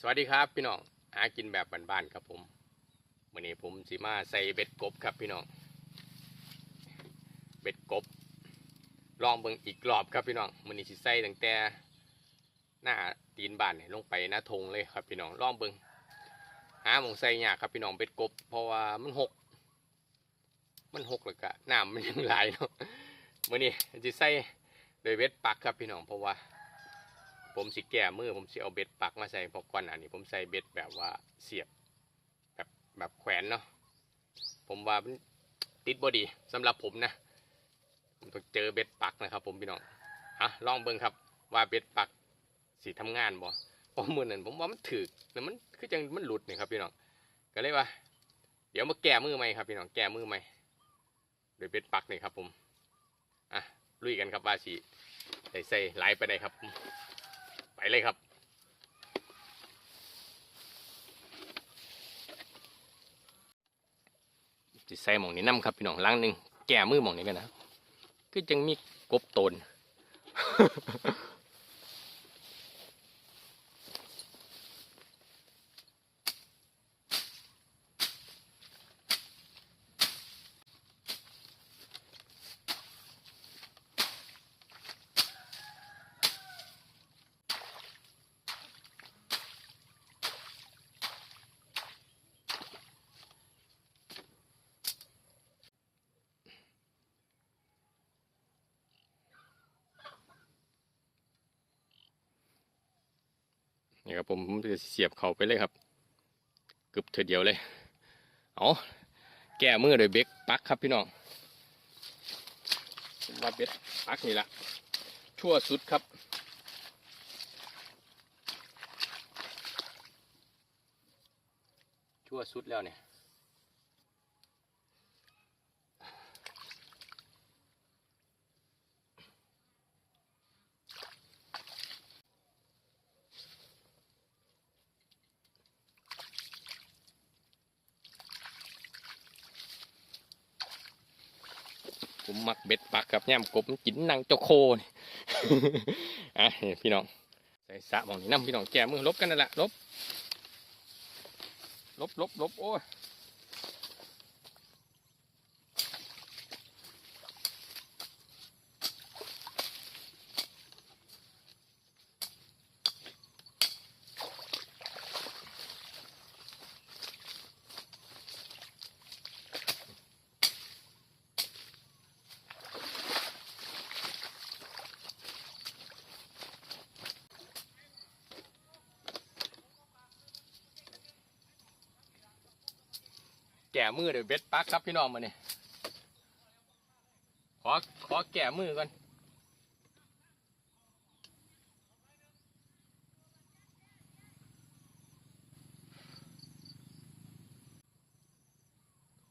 สวัสดีครับพี่น้องหากินแบบบ้านๆครับผมวันนี้ผมสิมาใส่เบ็ดกบครับพี่น้อง เบ็ดกบ ลองเบิ่งอีกรอบครับพี่น้องวันนี้สิใส่ตั้งแต่หน้าตีนบ้านลงไปหน้าทงเลยครับพี่น้องลองเบิ่งหาหมองใส่ยากครับพี่น้องเบ็ดกบ เพราะว่ามันหก มันหกแล้วก็น้ำมันยังไหลเนาะวันนี้สิใส่โดยเบ็ดปักครับพี่น้องเพราะว่า ผมสิแก้มือผมสิเอาเบ็ดปักมาใส่พราะก่อนอันนี้ ผมใส่เบ็ดแบบว่าเสียบแบบแบบแขวนเนาะผมว่าติดบอดีสำหรับผมนะผมต้องเจอเบ็ดปักนะครับ ผมพี่น้องฮะลองเบิ่งครับ ว่าเบ็ดปักสิทำงานบ่พราะมือนั้นผมว่ามันถือแต่มันคือจังมันหลุดนี่ครับพี่น้องก็เลยว่า เดี๋ยวมาแก้มือใหม่ครับพี่น้องแก้มือใหม่โดยเบ็ดปักนี่ครับผมอะลุยกันครับว่าสิใส่ใส่ไหลไปได้ครับ ไปเลยครับจิใส่หมองนี้น้ำครับพี่น้องล้างหนึ่งแก่มือหมองนี้กันนะก็จังมีกบตน นี่ครับผมผมจะเสียบเข่าไปเลยครับเกือบเธอเดียวเลยเอาแก้มือโดยเบ็กปักครับพี่น้องมว่าเบ็กปักนี่ละชั่วสุดครับชั่วสุดแล้วเนี่ย ผมมั กับย่ำกบจินนางเจ้าโคนี่อะพี่น้องใส่สะหมองนี่น้ำพี่น้องแก้มือลบกันนั่นแหละลบลบลบลบโอ้ ก่มือเดี๋ยวเบ็ดปักครับพี่น้องมาเนี่ยขอขอแก่มือก่อน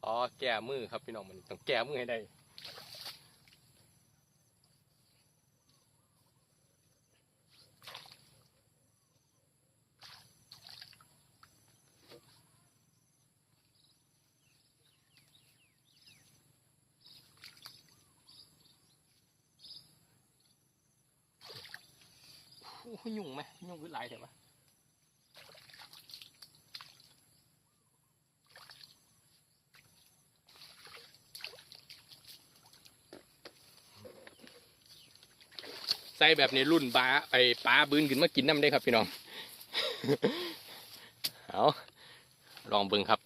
ขอแก่มือครับพี่น้องมันต้องแก่มือให้ได้ โอ้ยยุ่งไหมยุ่งคือหลายเถอะวะใส่แบบในรุ่นปลาไอปลาบืนขึ้นมากินน้ำได้ครับพี่น้อง เอาลองเบิ่งครับ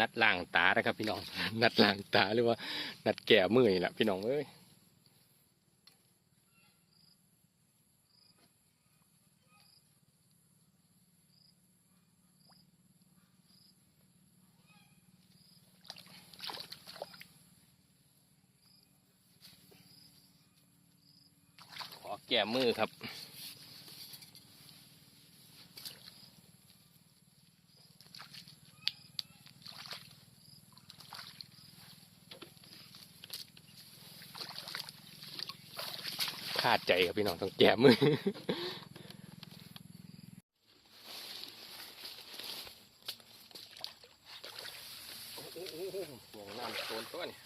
นัดล่างตา นะครับ พี่น้อง นัดล่างตาหรือว่า นัดแก่มือนี่แหละพี่น้องเอ้ยขอแก่มือครับ ขาดใจครับ พี่น้องต้องแก้มือ โอ้โหโอ้โหโอ้โหน้ำโซนตัวนี่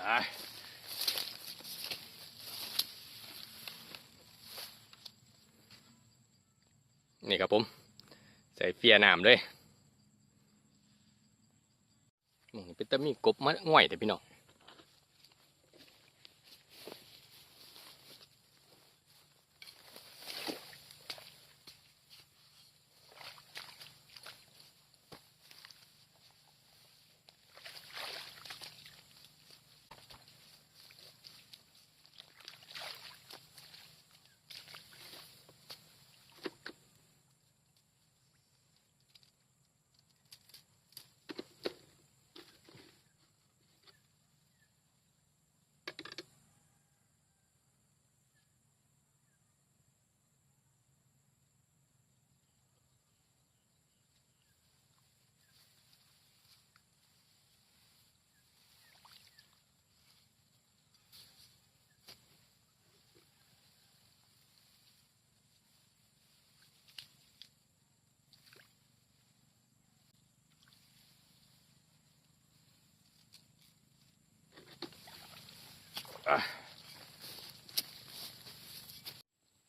อะ นี่ครับผม ใส่เฟียน้ำเลยมึงนี้เป็นตะมีกบมาง่อยแต่พี่น้อง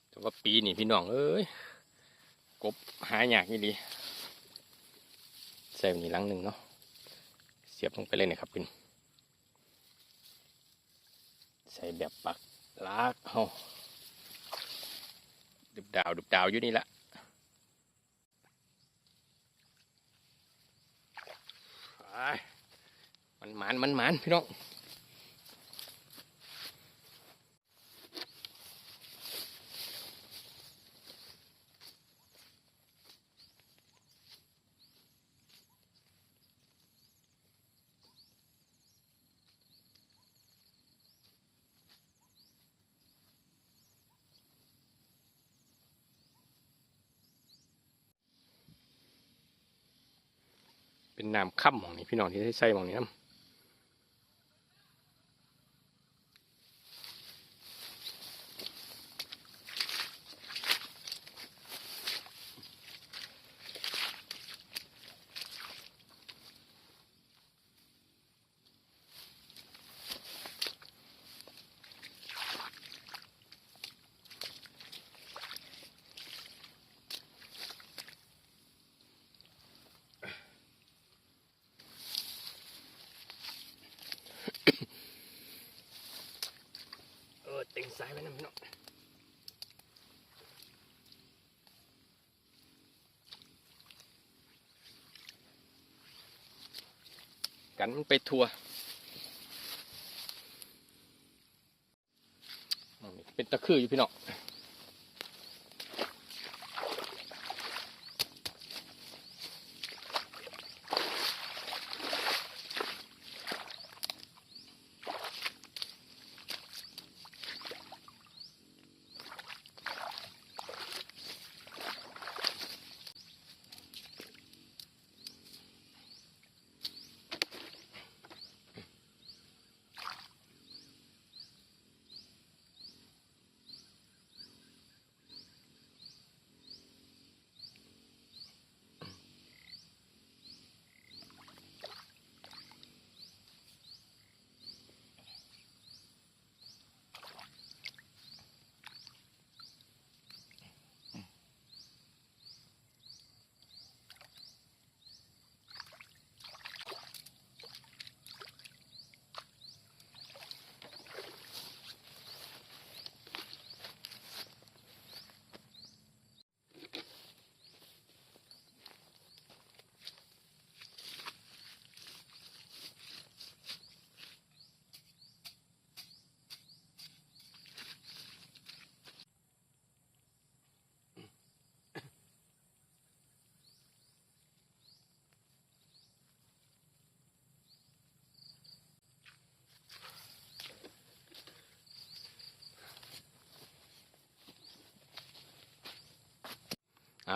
แต่ว่าปีนี่พี่น้องเอ้ยกบหายากนี่ดีใส่แบบนี้ลังหนึ่งเนาะเสียบลงไปเลยนะครับคุณใส่แบบปักลากเฮาดุบดาวดุบดาวอยู่นี่ละมันหมานมันหมานพี่น้อง เป็ น้ำค่ำของนี่พี่น้องที่ใช้ใส่หมองนี้นะเออติงสาย ไว้นะพี่น้องกันมันไปทัวร์เป็นตะคืออยู่พี่น้อง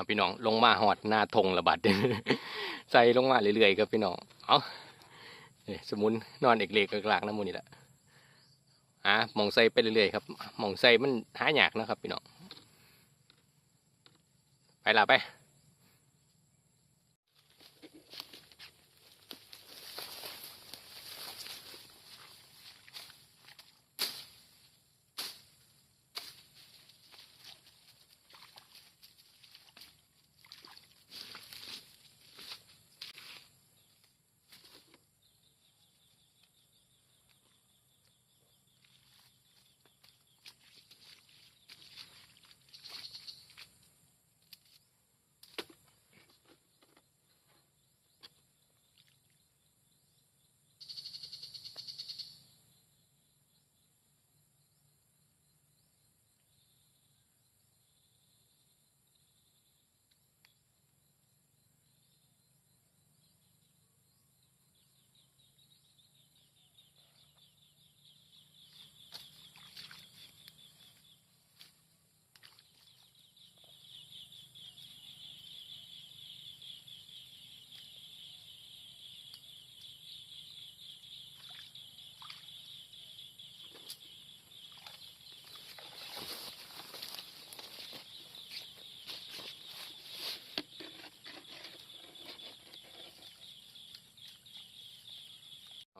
พี่น้องลงมาหอดหน้าทงระบาดใส่ลงมาเรื่อยๆครับพี่น้องเอาเอ้ยสมุนนอนเอกเล็กกลางๆน้ำมูนี่แหละอะมองใส่ไปเรื่อยๆครับมองใส่มันหายากนะครับพี่น้องไปละไป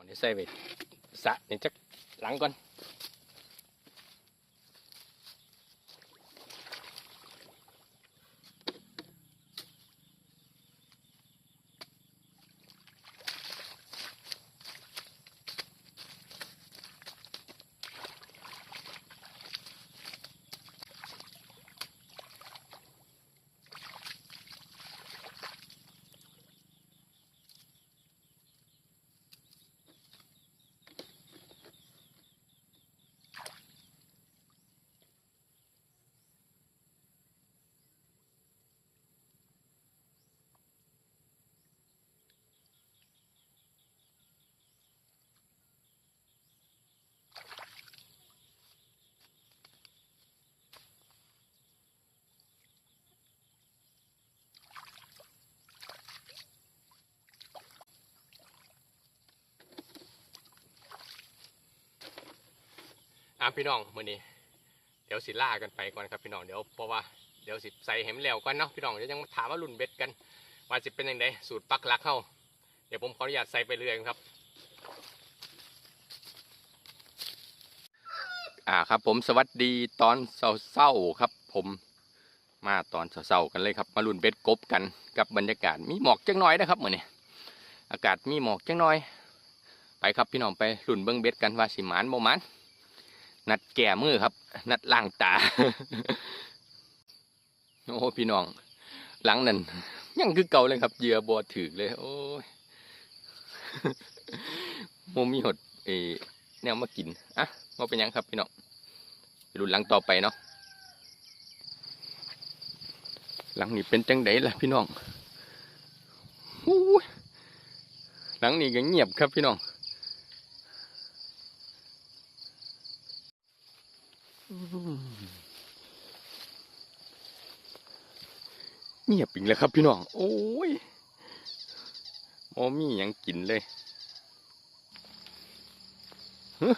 เดี๋ยวใส่ไปสะเนี่ยจักหลังก่อน อะพี่น้องมื้อนี้ เดี๋ยวสิล่ากันไปก่อนครับพี่น้องเดี๋ยวเพราะว่าเดี๋ยวสิใส่เห็มแล้วก่อนเนาะพี่น้องเดี๋ยวยังถามว่ารุ่นเบ็ดกัน ว่าจะเป็นยังไงสูตรปักหลักเข้าเดี๋ยวผมขออนุญาตใส่ไปเรื่อยครับอ่าครับผมสวัสดีตอนเศร้าๆครับ ผมมาตอนเศร้าๆกันเลยครับมารุ่นเบ็ดกบกันกับบรรยากาศมีหมอกจังน้อยนะครับเหมือนนี้อากาศมีหมอกจังน้อย ไปครับพี่น้องไปรุ่นเบิ้งเบ็ดกันว่าสิหมานบ่หมาน นัดแก่มือครับ นัดล่างตา โอ้พี่น้อง หลังนั่นยังคือเก่าเลยครับเหยื่อบัวถือเลย โอ้ยโมมีหดเอแนวมากินอะมาเป็นยังครับพี่น้องไปรุ่นหลังต่อไปเนาะหลังนี้เป็นจังไดล่ะพี่น้องหลังนี้ก็เงียบครับพี่น้อง เงียบอีกแล้วครับพี่น้อง โอ้ยโมมี่ยังกินเลยฮะ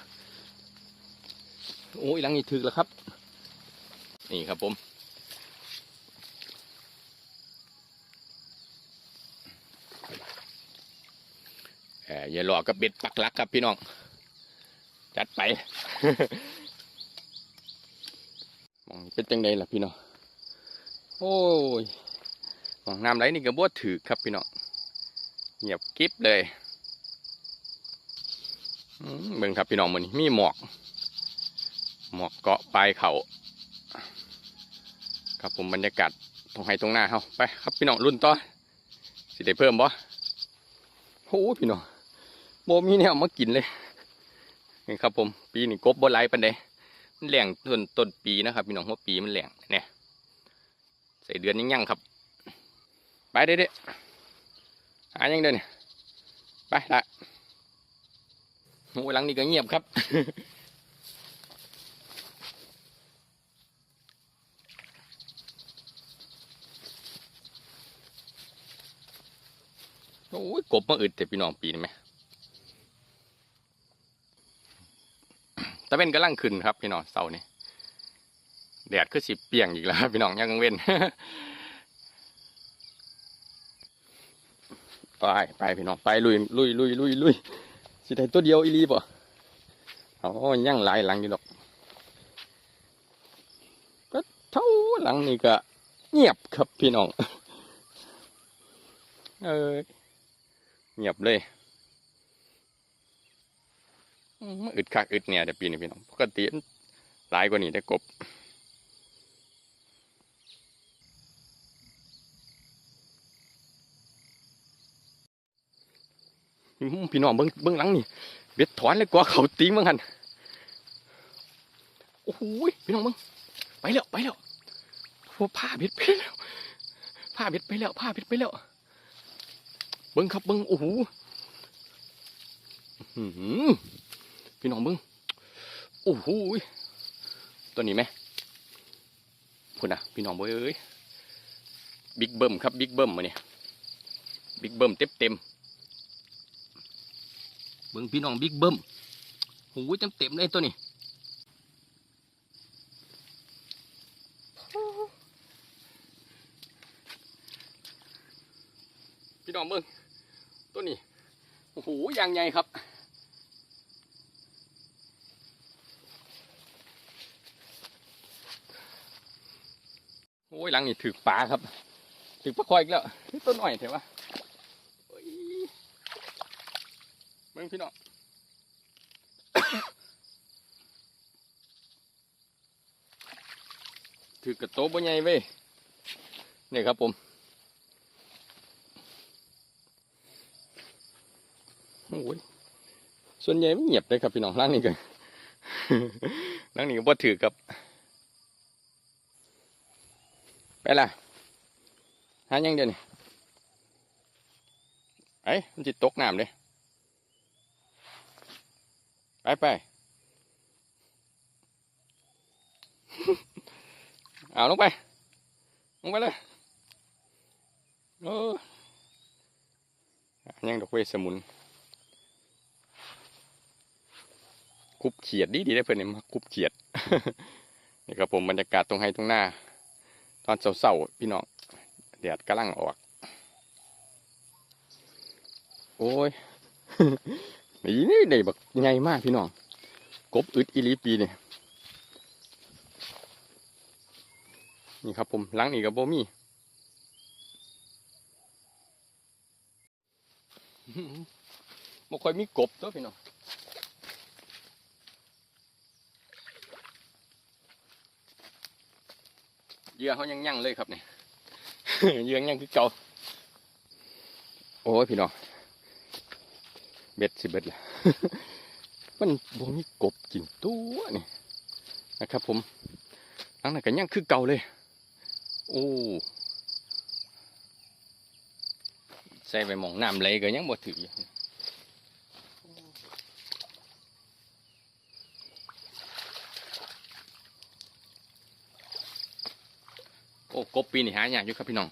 โอ้ยหลังนี้ถึกแล้วครับ นี่ครับผมเอ่อย่าหลอกกับเบ็ดปักหลักครับพี่น้อง จัดไป มองเป็นจังไดล่ะพี่น้อง โอ้ย มองน้ำไหลนี่ก็บ่ถือครับพี่น้องเงียบกริบเลยอืมเบิ่งครับพี่น้องมือนี้มีหมอก หมอกเกาะปลายเขาครับผมบรรยากาศตรงไห้ตรงหน้าเฮาไปครับพี่น้องรุ่นต่อสิได้เพิ่มบ่โอ้พี่น้องโบมีแนวมากินเลยนี่ครับผมปีนี้กบบ่ไหลปานใดมันแหลงต้นต้นปีนะครับ พี่น้องหัวปีมันแหลงเนี่ยใส่เดือนยังยังครับ ไปเด็ดหายังเดินไปละโอ้หลังนี้ก็เงียบครับโอ้ยกบมาอึดแต่พี่น้องปีนไหมตะเว้นก็ลังขึ้นครับพี่น้องเสาร์นี้แดดคือสิเปียงอีกแล้วพี่น้องยังกังเว้น ไปไปพี่น้องไปลุยลุยลุยลุยลุยสิได้ตัวเดียวอีลีป่ะอ๋อย่างหลายหลังอยู่ดอก ก็เท่าหลังนี้ก็เงียบครับพี่น้อง เออเงียบเลยอืมมาอึดคักอึดเนี่ยแต่ปีนี้พี่น้องปกติหลายกว่านี้ได้กบ พี่น้องเบิ้งเบิ้งหลังนี่เบ็ดถอนเลยกว่าเขาตีมั้งหันโอ้โหยพี่น้องเบิ้งไปแล้วไปแล้วโอ้ผ้าเบ็ดไปแล้วผ้าเบ็ดไปแล้วผ้าเบ็ดไปแล้วเบิ้งครับเบิ้งโอ้โหพี่น้องเบิ้งโอ้โหยตัวนี้ไหมคุณนะพี่น้องเบิ้งเอ้ยบิ๊กเบิ้มครับบิ๊กเบิ้มมาเนี่ยบิ๊กเบิ้มเต็มเต็ม บิ่งพี่น้องบิ๊กเบิ้มโอ้ยเต็มเต็มเลยตัวนี้พี่น้องเบิ่งตัวนี้โอ้โหยางใหญ่ครับโอ้ยหลังนี่ถือปลาครับถือปลาคอยอีกแล้วตัวหน่อยเถอะวะโอ้ยเบิ่งพี่น้องถือกระโตะบ่ใหญ่เว้ยนี่ครับผมโอ้ยส่วนใหญ่ไม่เงียบเลยครับพี่น้องร่างนี้กันร่างนี้ก็บ่ถือกับไปล่ะหายังเดี๋ยวนี้ไอ้มันจิตกน้ำเลย ไปไป เอาลงไป ลงไปเลยเออยังดอกเวสมุนคุบเขียดดีดีได้เพื่อนเนี่ยมาคุบเขียดนี่ครับผมบรรยากาศตรงไฮตรงหน้า ตอนเสาๆพี่น้องแดดกำลังออก โอ้ย นี่นี่ได้บักใหญ่มากพี่น้อง กบอึดอีลีปีเนี่ยนี่ครับผมหล้างนี่กับโบมี่บ่ค่อยมีกบตัวพี่น้องเยื่อเขายังยั่งเลยครับเนี่ยเยื่อยังคือเก่าโอ้ยพี่น้อง เบ็ดสิเบ็ดละมันบ่มีกบกินตัวนี่นะครับ ผมหลังนั้นก็ยังคือเก่าเลย โอ้ใส่ไปมองน้ำไหลก็ยังบ่ถืออโอ้กบปีนี่หายากอยู่ครับพี่น้อง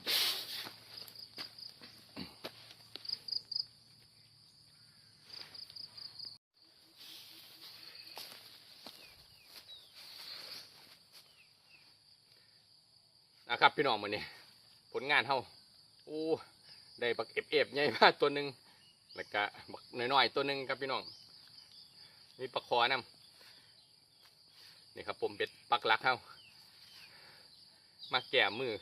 พี่น้องมือนี้ผลงานเฮาโอ้ได้บักเอฟเอฟใหญ่มากตัวหนึ่งแล้วก็บักน้อยๆตัวหนึ่งครับพี่น้องมีปลาคอนํนี่ครับผมเป็ดปักลักเฮามาแก่มือ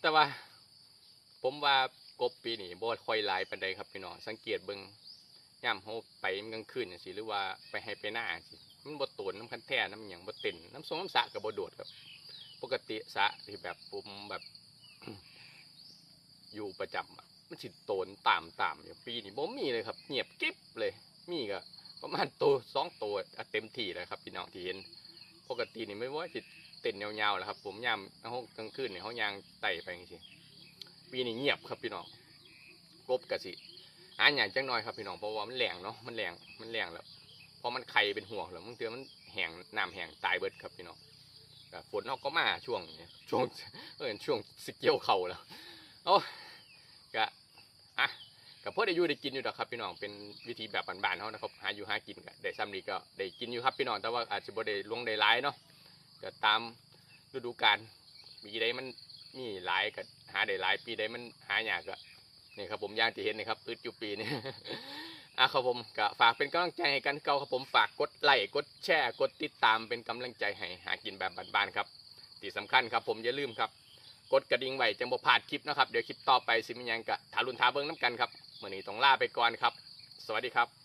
แต่ว่า ผมว่ากบปีนี้บ่ค่อยหลายปานใดครับพี่น้องสังเกตเบิงย่ำเฮาไปกลางคืนจังซี่หรือว่าไปให้ไปหน้าจังซี่มันบ่โตนน้ำคันแท้น้ำหยังบ่เต็นน้ำสงน้ำสะก็บ่โดดครับ ปกติสะที่แบบผมแบบ อยู่ประจำอะมันสิโตนตามตามอย่างปีนี้บ่มีเลยครับ เงียบกิ๊บเลย มีก็ประมาณตัวสองตัวอะเต็มที่เลยครับ พี่น้องที่เห็น ปกตินี่ไม่ว่าสิเต้นยาวๆแล้วครับ ผมยามห้องกลางคืนเนี่ยเขายางไต่ไปจริงๆปีนี้เงียบครับพี่น้องกบกะสิหาอย่างจังน้อยครับพี่น้องเพราะว่ามันแรงเนาะมันแรงมันแรงแล้วพอมันไข่เป็นห่วงแล้วมันเตือมันแห้งน้ำแห้งตายเบิดครับพี่น้อง ก็ฝนเขาก็มาช่วงนี้ช่วงเออช่วงสิเกี่ยวเข่าแล้วโอ้ก็อะกับพวกได้อยู่ได้กินอยู่ดอกครับพี่น้องเป็นวิธีแบบบ้านๆเขานะครับหาอยู่หากินก็ได้ซ้ำนี้ก็ได้กินอยู่ครับพี่น้องแต่ว่าอาจจะบ่ได้ลวงได้หลายเนาะก็ตามฤดูกาลปีใดมันมีหลายก็หาได้หลายปีใดมันหายากก็นี่ครับผมอย่างที่เห็นนะครับอึดอยู่ปีนี้ อะครับผมก็ฝากเป็นกำลังใจให้กันเก่าครับผมฝากกดไลค์กดแชร์กดติดตามเป็นกำลังใจให้หากินแบบบ้านๆครับที่สำคัญครับผมอย่าลืมครับ กดกระดิ่งไว้จังบ่พลาดคลิปนะครับเดี๋ยวคลิปต่อไปสิมีหยังกะทารุณทาเบิ้งน้ำกันครับเมื่อนี้ต้องลาไปก่อนครับ สวัสดีครับ